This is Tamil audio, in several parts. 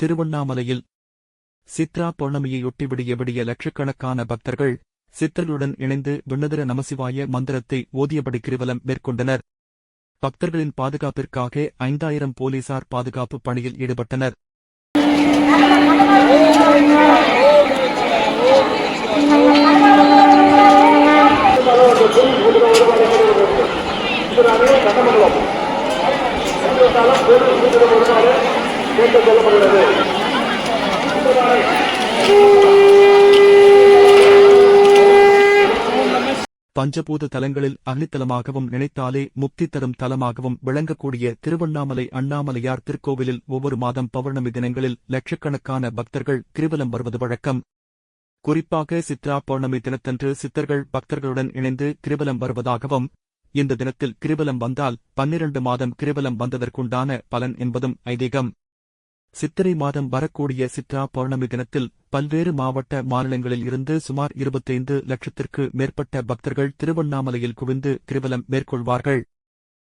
திருவண்ணாமலையில் சித்ரா பௌர்ணமியையொட்டி விடிய விடிய லட்சக்கணக்கான பக்தர்கள் சித்தர்களுடன் இணைந்து விண்ணதிர நமசிவாய மந்திரத்தை ஓதியபடி கிரிவலம் மேற்கொண்டனர். பக்தர்களின் பாதுகாப்பிற்காக ஐந்தாயிரம் போலீசார் பாதுகாப்பு பணியில் ஈடுபட்டனர். பஞ்சபூத தலங்களில் அக்னித்தலமாகவும் நினைத்தாலே முக்தி தரும் தலமாகவும் விளங்கக்கூடிய திருவண்ணாமலை அண்ணாமலையார் திருக்கோவிலில் ஒவ்வொரு மாதம் பௌர்ணமி தினங்களில் லட்சக்கணக்கான பக்தர்கள் கிரிவலம் வருவது வழக்கம். குறிப்பாக சித்ரா பௌர்ணமி தினத்தன்று சித்தர்கள் பக்தர்களுடன் இணைந்து கிரிவலம் வருவதாகவும் இந்த தினத்தில் கிரிவலம் வந்தால் பன்னிரண்டு மாதம் கிரிவலம் வந்ததற்குண்டான பலன் என்பதும் ஐதீகம். சித்திரை மாதம் வரக்கூடிய சித்ரா பௌர்ணமி தினத்தில் பல்வேறு மாவட்ட மாநிலங்களில் இருந்து சுமார் இருபத்தைந்து லட்சத்திற்கு மேற்பட்ட பக்தர்கள் திருவண்ணாமலையில் குவிந்து கிரிவலம் மேற்கொள்வார்கள்.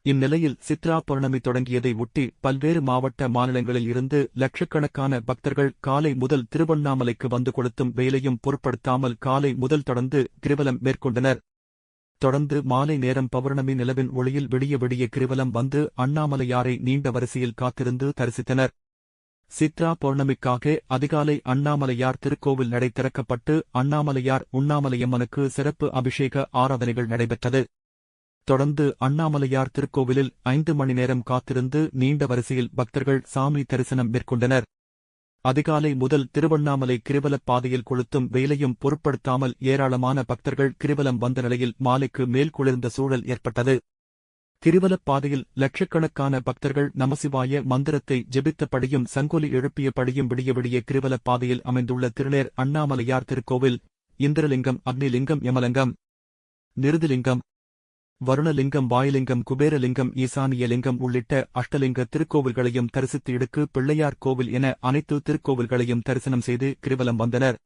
இந்நிலையில் சித்ரா பௌர்ணமி தொடங்கியதை ஒட்டி பல்வேறு மாவட்ட மாநிலங்களில் இருந்து லட்சக்கணக்கான பக்தர்கள் காலை முதல் திருவண்ணாமலைக்கு வந்து கொளுத்தும் வேலையும் பொருட்படுத்தாமல் காலை முதல் தொடர்ந்து கிரிவலம் மேற்கொண்டனர். தொடர்ந்து மாலை நேரம் பௌர்ணமி நிலவின் ஒளியில் விடிய விடிய கிரிவலம் வந்து அண்ணாமலையாரை நீண்ட வரிசையில் காத்திருந்து தரிசித்தனர். சித்ரா பௌர்ணமிக்காக அதிகாலை அண்ணாமலையார் திருக்கோவில் நடை திறக்கப்பட்டு அண்ணாமலையார் உண்ணாமலையம்மனுக்கு சிறப்பு அபிஷேக ஆராதனைகள் நடைபெற்றது. தொடர்ந்து அண்ணாமலையார் திருக்கோவிலில் ஐந்து மணி நேரம் காத்திருந்து நீண்ட வரிசையில் பக்தர்கள் சாமி தரிசனம் மேற்கொண்டனர். அதிகாலை முதல் திருவண்ணாமலை கிரிவலப் பாதையில் கொளுத்தும் வெயிலையும் பொருட்படுத்தாமல் ஏராளமான பக்தர்கள் கிரிவலம் வந்த நிலையில் மாலைக்கு மேல் குளிர்ந்த சூழல் ஏற்பட்டது. திருவலப்பாதையில் லட்சக்கணக்கான பக்தர்கள் நமசிவாய மந்திரத்தை ஜெபித்தபடியும் சங்கொலி எழுப்பியபடியும் விடிய விடிய திருவலப்பாதையில் அமைந்துள்ள திருநேர் அண்ணாமலையார் திருக்கோவில் இந்திரலிங்கம் அக்னிலிங்கம் யமலிங்கம் நிருதிலிங்கம் வருணலிங்கம் வாயுலிங்கம் குபேரலிங்கம் ஈசானியலிங்கம் உள்ளிட்ட அஷ்டலிங்க திருக்கோவில்களையும் தரிசித்து இடுக்கு பிள்ளையார் கோவில் என அனைத்து திருக்கோவில்களையும் தரிசனம் செய்து கிரிவலம் வந்தனர்.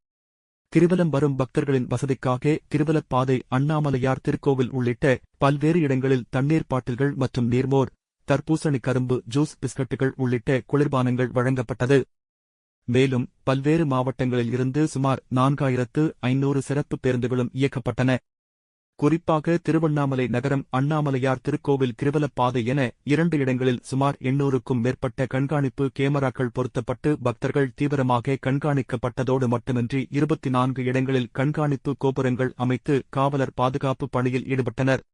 திருவலம் வரும் பக்தர்களின் வசதிக்காக திருவலப்பாதை அண்ணாமலையார் திருக்கோவில் உள்ளிட்ட பல்வேறு இடங்களில் தண்ணீர் பாட்டில்கள் மற்றும் நீர்மோர் தர்பூசணி கரும்பு ஜூஸ் பிஸ்கட்டுகள் உள்ளிட்ட குளிர்பானங்கள் வழங்கப்பட்டது. மேலும் பல்வேறு மாவட்டங்களில் இருந்து சுமார் நான்காயிரத்து ஐநூறு சிறப்பு பேருந்துகளும் இயக்கப்பட்டன. குறிப்பாக திருவண்ணாமலை நகரம் அண்ணாமலையார் திருக்கோவில் கிரிவலப் பாதை என இரண்டு இடங்களில் சுமார் எண்ணூறுக்கும் மேற்பட்ட கண்காணிப்பு கேமராக்கள் பொருத்தப்பட்டு பக்தர்கள் தீவிரமாக கண்காணிக்கப்பட்டதோடு மட்டுமின்றி இருபத்தி நான்கு இடங்களில் கண்காணிப்பு கோபுரங்கள் அமைத்து காவலர் பாதுகாப்பு பணியில் ஈடுபட்டனர்.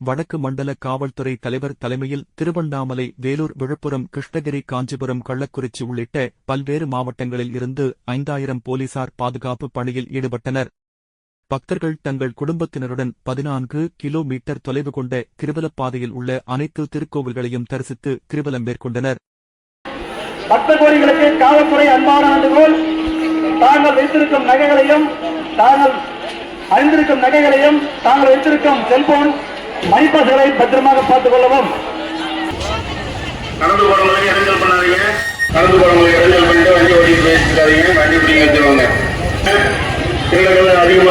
வடக்கு மண்டல காவல்துறை தலைவர் தலைமையில் திருவண்ணாமலை வேலூர் விழுப்புரம் கிருஷ்ணகிரி காஞ்சிபுரம் கள்ளக்குறிச்சி உள்ளிட்ட பல்வேறு மாவட்டங்களில் இருந்து ஐந்தாயிரம் போலீசார் பாதுகாப்பு பணியில் ஈடுபட்டனர். பக்தர்கள் தங்கள் குடும்பத்தினருடன் பதினான்கு கிலோமீட்டர் தொலைவு கொண்ட கிரிவலப் பாதையில் உள்ள அனைத்து திருக்கோவில்களையும் தரிசித்து கிரிவலம் மேற்கொண்டனர். பக்த கோரிகளுக்கு காவல்துறை அன்பான வேண்டுகோள் தாங்கள் வைத்திருக்கும் நகைகளையும் தாங்கள் அணிந்திருக்கும் நகைகளையும் தாங்கள் வைத்திருக்கும் செல்போன் மணிப்பசுகளை பத்திரமாக பார்த்துக் கொள்ளவும். நடந்து போறவங்களை இடைஞ்சல் பண்ணாதீங்க. நடந்து போறவங்களை இடைஞ்சல் பண்ணிட்டு வண்டி ஓட்டிட்டு பேசிக்காதீங்க வண்டி பிடிங்க வச்சிருவாங்க திருடர்கள் அதிகமா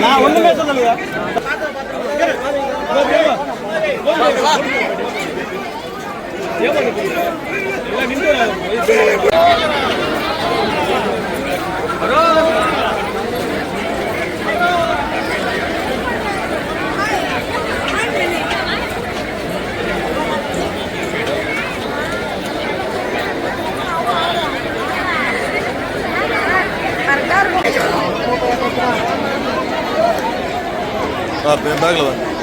நான் ஒண்ணுமே சொல்லலையா Bagleva.